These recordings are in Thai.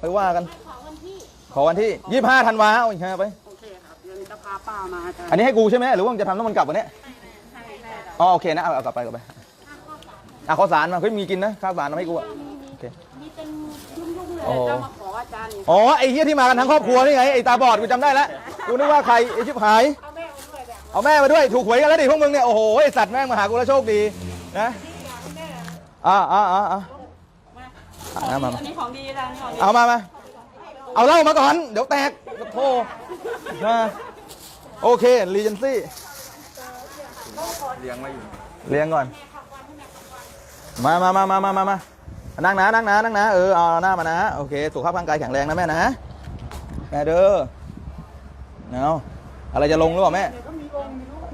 ไปว่ากันขอวันที่ขอวันที่ยี่ห้าธันวาเอาอีกห้าไป โอเคครับเดี๋ยวนี้จะพาป้ามาอาจารย์อันนี้ให้กูใช่ไหมหรือว่ามึงจะทำน้ำมันกลับวันเนี้ยอ๋อโอเคนะเอาเอากลับไปกลับไปอะข้าวสารมาเฮ้ยมีกินนะข้าวสารมาให้กูอะโอเคมีเป็นยุ่งๆเลยโอ้จะมาขออาจารย์นี่อ๋อไอ้เหี้ยที่มากันทั้งครอบครัวนี่ไงไอ้ตาบอดกูจำได้แล้วกูนึกว่าใครไอ้ชิบหายเอาแม่มาด้วยแบบเอาแม่มาด้วยถูกหวยกันแล้วดิพวกมึงเนี่ยโอ้โหไอ้สัตว์แม่งมาหากูแล้วโชคดีนะอ่าอ่าอ่า อ่าอ่ามามาอันนี้ของดีอาจารย์ของดีเอามามา เอาเหล้ามาก่อน เดี๋ยวแตกโธ่นะโอเครีเจนซี่เลี้ยงไว้อยู่เลี้ยงก่อน มามามามามามามานั่งนะนั่งนะนั่งนะเออเอาหน้ามานะโอเคสุขภาพร่างกายแข็งแรงนะแม่นะแม่เด้อเอาอะไรจะลงหรือเปล่าแม่ เ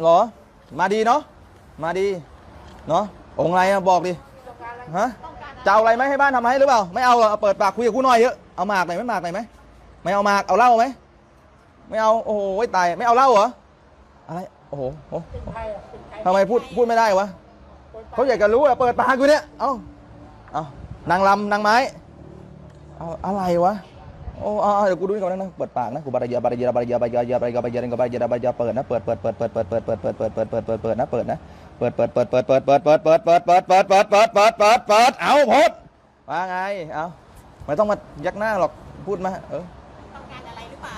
เหรอ มาดีเนาะ มาดี เนาะองค์อะไรอะบอกดิ ฮะ จะเอาอะไรไหมให้บ้านทำให้หรือเปล่า ไม่เอาเหรอเอาเปิดปากคุยกับกูหน่อยเยอะ เอาหมากหน่อยไหมหมากหน่อยไหม ไม่เอาหมาก เอาเหล้าไหม ไม่เอา โอ้โหตาย ไม่เอาเหล้าเหรอ อะไร โอ้โหโอ้โหทำไมพูดพูดไม่ได้วะเขาอยากจะรู้อะเปิดปากกูเนี่ย เอ้า เอานางลำนางไม้ เอาอะไรวะ โอ้เอาเอาเดี๋ยวกูดูนี่ก่อนนะเปิดปากนะกูบารยาบารยาบารยาบารยาบารยาบารยาบารยาบารยาเปิดนะเปิดเปิดเปิดเปิดเปิดเปิดเปิดเปิดเปิดเปิดเปิดเปิดเปิดนะเปิดนะเปิดเปิดเปิดเปิดเปิดเปิดเปิดเปิดเปิดเปิดเปิดเปิดเปิดเปิดเปิดเปิดเปิดเอาพดว่าไงเอาไม่ต้องมายักหน้าหรอกพูดมาเออต้องการอะไรหรือเปล่า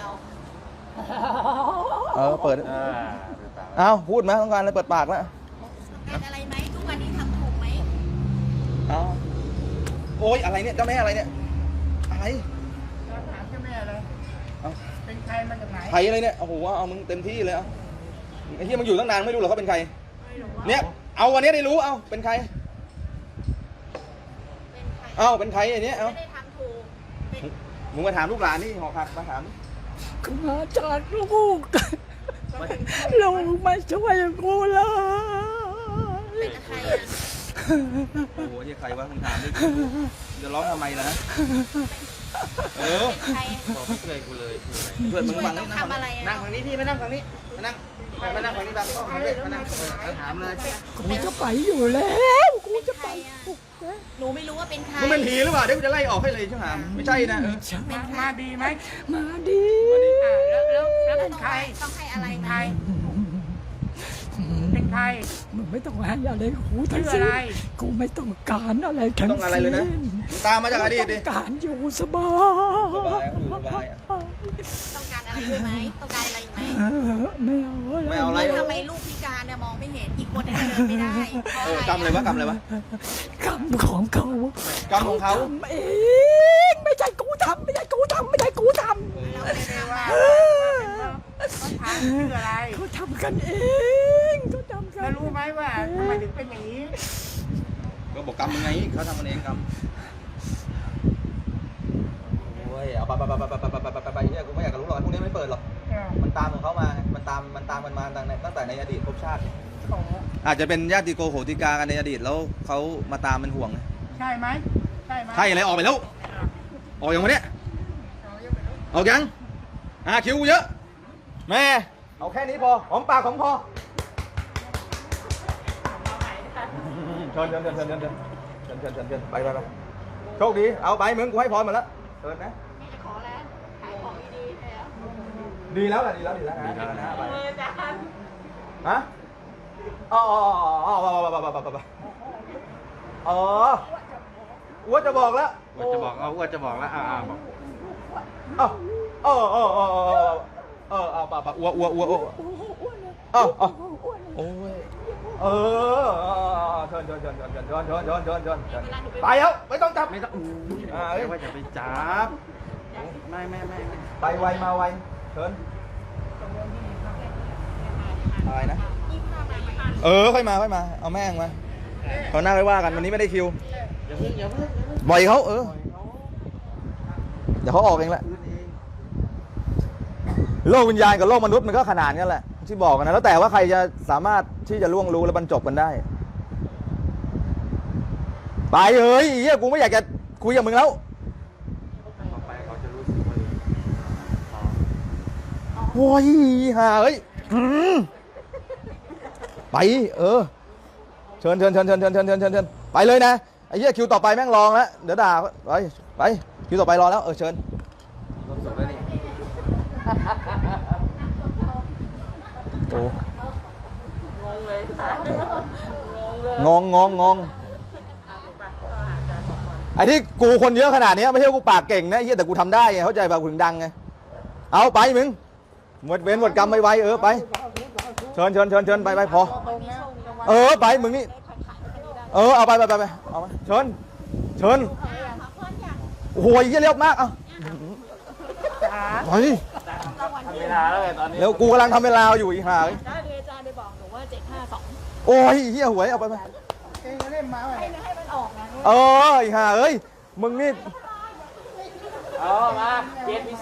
เออเปิดเอาพูดมาต้องการอะไรเปิดปากแล้วต้องการอะไรไหมทุกวันนี้ทำถูกไหมเอาโอ้ยอะไรเนี่ยเจ้าแม่อะไรเนี่ยอะไร เราถามเจ้าแม่เลย เอ้า เป็น ใครมาจากไหน ใครเลยเนี่ยโอ้โหเอามึงเต็มที่เลยเอาไอ้ที่มันอยู่ตั้งนานไม่รู้หรอกเขาเป็นใครเนี่ย เอาวันนี้ได้รู้ เอาเป็นใคร เป็นใครเอาเป็นใครไอ้เนี้ยเอาไม่ได้ทำถูกเป็นมึงมาถามลูกหลานนี่หอกหักมาถามมาจากลูกลูกมาช่วยกูเลยเป็นใครอะ โอ้โหนี่ใครวะมึงถามดิจะร้องทำไมล่ะฮะเออ เป็นใครบอกไม่เคยกูเลยเพื่อนมึงช่วยฟังต้อนี่งนั่งทำอะไรนั่งอะฝั่งนี้พี่มานั่งฝั่งนี้มานั่งมานั่งฝั่งนี้บังมาเลยมานั่งเออถามเลยกูจะไปอยู่แล้วกูเป็นจะใครอะหนูไม่รู้ว่าเป็นใครมึงเป็นผีหรือเปล่าเดี๋ยวกูจะไล่ออกให้เลยช่างหามไม่ใช่นะเออฉันมามาดีไหมมาดีอ่าแล้วแล้วแล้วเป็นต้องใครให้ต้องให้อะไรใครนะเป็น ใคร มึงไม่ต้องให้อะไรกูทั้งชื่อสิ้นอะไร กูไม่ต้องการอะไรทั้งต้องอะไรเลยนะมึงตามมาจากอดีตดิ ต้องการอยู่สบาสบายอยู่สบายอะต้องการอะไรด้วยไหมต้องการอะไรไหมเออไม่เอาไม่เอาอะไรทำไมลูกพิการเนี่ยมองไม่เห็น อีกคนนึงเดินไม่ได้เพราะเอออะไรกำเลยวะกำเลยวะกรรมของเขากำของเขาทำเองไม่ใช่กูทำไม่ใช่กูทำไม่ใช่กูทเราไม่ได้ทำมาำเออเขาถามชื่ออะไร เขาทำกันเองเขาทำกั แล้วนรู้ไหมว่าทำไมถึงเป็นอย่างนี้ ก็บอกกำมึงไงเขาทำมันเองกำโอ้ยเอาไปไปไปไปไปไปไปไปไปเนี่ยกูไม่อยากจะรู้หรอกพวกนี้ไม่เปิดหรอกมันตามของเขามาไงมันตามมันตามมันมาตั้งแต่ตั้งแต่ในอดีตภพชาติ อาจจะเป็นญาติโกโหติกากันในอดีตแล้วเขามาตามมันห่วงไงใช่ไหมใช่ไหมใช่อะไรออกไปแล้วออกอย่างวะเนี่ยออกยังอ่าคิวกูเยอะแม่เอาแค่นี้พอหอมปากหอมคอ เชิญเชิญเชิญเชิญเชิญเชิญเชิญเชิญเชิญเชิญไปไปไปโชคดีเอาไปมึงกูให้พรมาแล้วเชิญนะขอแล้วขายของดีๆแล้วดีแล้วแหละดีแล้วดีแล้วนะดีแล้วนะไปฮะอ๋ออ๋ออ๋ออ๋ออ๋ออ๋ออ๋ออ๋ออ้วจะบอกแล้วว่าจะบอกเอาว่าจะบอกแล้วอ่าอ่าบอกเออเออเออเออเออเออเอาปะปะอ้วอ้วอ้วอ้วเออเออโอ้ย เออเชิญเชิญเชิญเชิญเชิญเชิญเชิญเชิญเชิญเชิญเชิญไปแล้วไม่ต้องจับ ไม่ต้องอู้อ่าเอ้ย ว่าจะไปจับ ไม่ไม่ไม่ไม่ไปไวมาไวเชิญอะไรนะ เออค่อยมาค่อยมา เอาแม่งมาเขาหน้าไว้ว่ากันวันนี้ไม่ได้คิวอย่าเพิ่งอย่าเพิ่งบ่อยเขาเออเดี๋ยวเขาออกเองแหละโลกวิญญาณกับโลกมนุษย์มันก็ขนานกันแหละ ที่บอกกันนะแล้วแต่ว่าใครจะสามารถที่จะล่วงรู้และบรรจบกันได้ ไปเฮ้ยไอ้เฮียกูไม่อยากจะคุยกับมึงแล้วต่อไปเขาจะรู้สึกว่าอ๋อโอ้ยห่าเอ้ยไป เออ เชิญเชิญเชิญเชิญเชิญเชิญเชิญเชิญเชิญไปเลยนะไอ้เหี้ยคิวต่อไปแม่งรองแล้วเดี๋ยวด่าไปไปคิวต่อไปรอแล้วเออเชิญ ความสุขแล้วนี่โอ้งงงงงงไอ้ที่กูคนเยอะขนาดเนี้ยไม่ใช่ว่ากูปากเก่งนะไอ้เหี้ยแต่กูทำได้ไงเข้าใจป่ะกูถึงดังไงเอาไปมึงหมดเว้นหมดกรรมไวๆเออไปเชิญเชิญเชิญเชิญไปไปพอเออไปมึงนี่เออเอาไปไปไปไปเอามาเชิญเชิญโอ้โหไอ้เหี้ยเร็วมากเอาไป ทำเวลาแล้วไงตอนนี้เร็วกูกำลังทำเวลาอยู่อีห่าเอ้ยได้เลยอาจารย์ได้บอกหนูว่าเจ็ดห้าสองโอ้ยเฮียหวยเอาไปไปเองก็เล่นมาไว้ให้มันออกนะเออไอ้ห่าเอ้ยมึงนี่ เอามาเจ็ดพิ